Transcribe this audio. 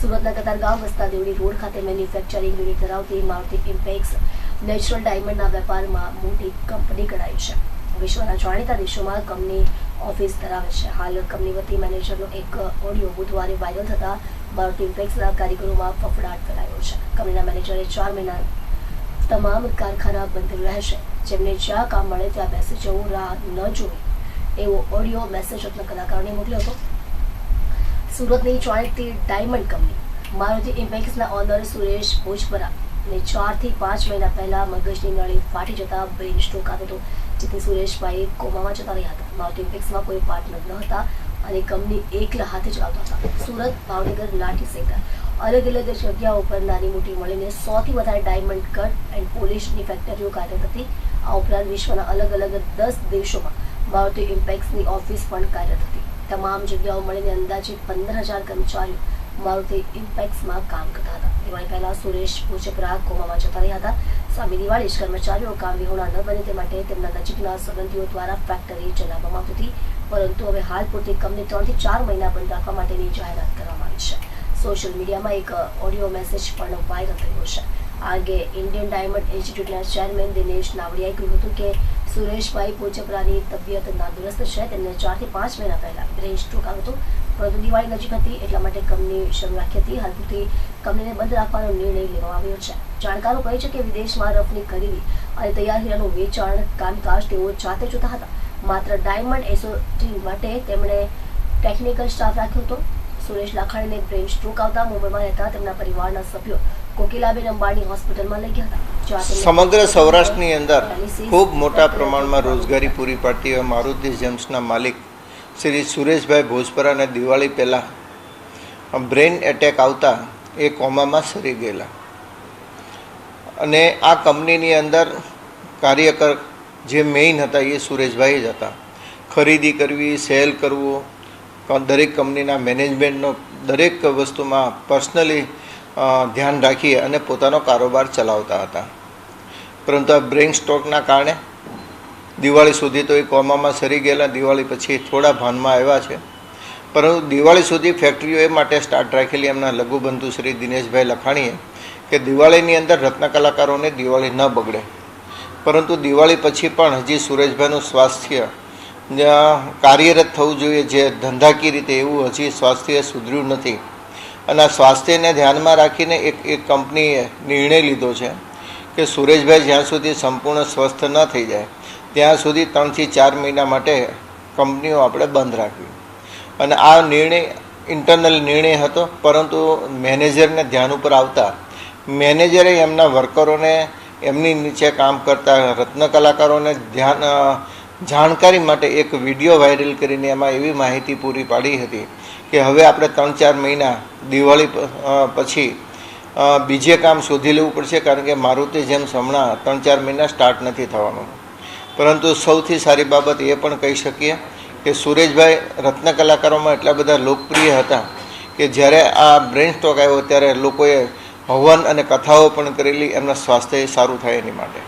સુરતના કતારગાંવ વસતા દેવડી રોડ ખાતે મેન્યુફેક્ચરિંગ યુનિટ ધરાવતી મારુતિ ઇમ્પેક્સ નેચરલ ડાયમંડના વેપારમાં મોટી કંપની ગણાય છે. વિશ્વના જાણીતા દેશોમાં કંપની ઓફિસ ધરાવે છે. હાલ કંપની વતી મેનેજરનો એક ઓડિયો બુધવારે વાયરલ થતા મારુતિ ઇમ્પેક્સના કારીગરોમાં ફફડાટ ફેલાયો છે. કંપનીના મેનેજરે ચાર મહિના તમામ કારખાના બંધ રહેશે. જેમને જ્યાં કામ મળે ત્યાં બેસી જવું રાહ ન જોઈ એવો ઓડિયો મેસેજ રત્ન કલાકારોને મોકલ્યો હતો. સુરતની ચોઈટી ડાયમંડ કંપની. મારુતિ ઇમ્પેક્સના ઓનર સુરેશ ભોજપરા ને ચારથી પાંચ મહિના પહેલા મગજની નળી ફાટી જતા બ્રેઇન સ્ટ્રોક આવ્યો હતો, જેથી સુરેશભાઈ કોમામાં જતા રહ્યા હતા. મારુતિ ઇમ્પેક્સમાં કોઈ પાર્ટનર ન હતા અને કંપની એકલા હાથે ચલાવતા હતા. સુરત ભાવનગર લાઠી સેક્ટર અલગ અલગ જગ્યાઓ પર નાની મોટી મળીને સોથી વધારે ડાયમંડ કટ એન્ડ પોલિશની ફેક્ટરીઓ કાર્યરત હતી. આ ઉપરાંત વિશ્વના અલગ અલગ દસ દેશોમાં મારુતિ ઇમ્પેક્સની ઓફિસ પણ કાર્યરત હતી. તમામ જગ્યાઓ મળીને અંદાજે પંદર હજાર કર્મચારીઓ મારુતિ ઇમ્પેક્સમાં કામ કરતા હતા. દિવાળી પહેલા સુરેશ ભોજપરા કોમામાં જતા રહ્યા હતા. સ્વામી દિવાળી જ કર્મચારીઓ કામ વિહોણા ન બને તે માટે તેમના નજીકના સંબંધીઓ દ્વારા ફેક્ટરી ચલાવવામાં આવતી હતી. પરંતુ હવે હાલ પૂરતી કંપની ત્રણથી ચાર મહિના બંધ રાખવા માટેની જાહેરાત કરવામાં આવી છે. સોશિયલ મીડિયામાં એક ઓડિયો મેસેજ પણ વાયરલ થયો છે. આ અંગે ઇન્ડિયન ડાયમંડ ઇન્સ્ટિટ્યૂટના ચેરમેન દિનેશ નાવડિયાએ કહ્યું હતું કે સુરેશભાઈ પોચપરાની તબિયત નાદુરસ્ત છે. તેમને ચારથી પાંચ મહિના પહેલા બ્રેઇન સ્ટ્રોક આવ્યો હતો. પરંતુ દિવાળી નજીક હતી એટલા માટે કંપની શરૂ રાખી હતી. હાલ પૂરતી કંપનીને બંધ રાખવાનો નિર્ણય લેવામાં આવ્યો છે. જાણકારો કહે છે કે વિદેશમાં રફની ખરીદી અને તૈયાર હીરાનું વેચાણ કામકાજ તેઓ જાતે જોતા હતા. માત્ર ડાયમંડ એસોટી માટે તેમણે ટેકનિકલ સ્ટાફ રાખ્યો હતો. સુરેશ લાખાણીને બ્રેઇન સ્ટ્રોક આવતા મુંબઈમાં રહેતા તેમના પરિવારના સભ્યો કોકિલાબેન અંબાણી હોસ્પિટલમાં લઈ ગયા હતા. સમગ્ર સૌરાષ્ટ્રની અંદર ખૂબ મોટા પ્રમાણમાં રોજગારી પૂરી પાડતી હોય મારુતિ જેમ્સના માલિક શ્રી સુરેશભાઈ ભોજપરાને દિવાળી પહેલાં બ્રેઇન એટેક આવતા એ કોમામાં સરી ગયેલા. અને આ કંપનીની અંદર કાર્યકર જે મેઇન હતા એ સુરેશભાઈ જ હતા. ખરીદી કરવી સેલ કરવું દરેક કંપનીના મેનેજમેન્ટનો દરેક વસ્તુમાં પર્સનલી ધ્યાન રાખી અને પોતાનો કારોબાર ચલાવતા હતા. પરંતુ આ બ્રેઇન સ્ટ્રોકના કારણે દિવાળી સુધી તો એ કોમામાં સરી ગયેલા, દિવાળી પછી થોડા ભાનમાં આવ્યા છે. પરંતુ દિવાળી સુધી ફેક્ટરીઓ એ માટે સ્ટાર્ટ રાખેલી એમના લઘુબંધુ શ્રી દિનેશભાઈ લખાણીએ કે દિવાળીની અંદર રત્ન કલાકારોને દિવાળી ન બગડે. પરંતુ દિવાળી પછી પણ હજી સુરેશભાઈનું સ્વાસ્થ્ય કાર્યરત થવું જોઈએ, જે ધંધાકીય રીતે એવું હજી સ્વાસ્થ્ય સુધર્યું નથી. અને સ્વાસ્થ્યને ધ્યાનમાં રાખીને એક એક કંપનીએ નિર્ણય લીધો છે કે સુરેશભાઈ જ્યાં સુધી સંપૂર્ણ સ્વસ્થ ન થઈ જાય, ત્યાં સુધી ત્રણથી ચાર મહિના માટે કંપનીઓ આપણે બંધ રાખવી. અને આ નિર્ણય ઇન્ટરનલ નિર્ણય હતો, પરંતુ મેનેજરને ધ્યાન ઉપર આવતા મેનેજરે એમના વર્કરોને એમની નીચે કામ કરતા રત્ન કલાકારોને ધ્યાન જાણકારી માટે એક વીડિયો વાયરલ કરીને એમાં એવી માહિતી પૂરી પાડી હતી કે હવે આપણે ત્રણ ચાર મહિના દિવાળી પછી બીજે કામ શોધી લેવું પડશે કારણ કે મારુતિ જેમ હમણાં ત્રણ ચાર મહિના સ્ટાર્ટ નથી થવાનું. પરંતુ સૌથી સારી બાબત એ પણ કહી શકીએ કે સુરેશભાઈ રત્ન કલાકારોમાં એટલા બધા લોકપ્રિય હતા કે જ્યારે આ બ્રેન સ્ટોક આવ્યો ત્યારે લોકોએ હવન અને કથાઓ પણ કરેલી એમના સ્વાસ્થ્ય સારું થાય એની માટે.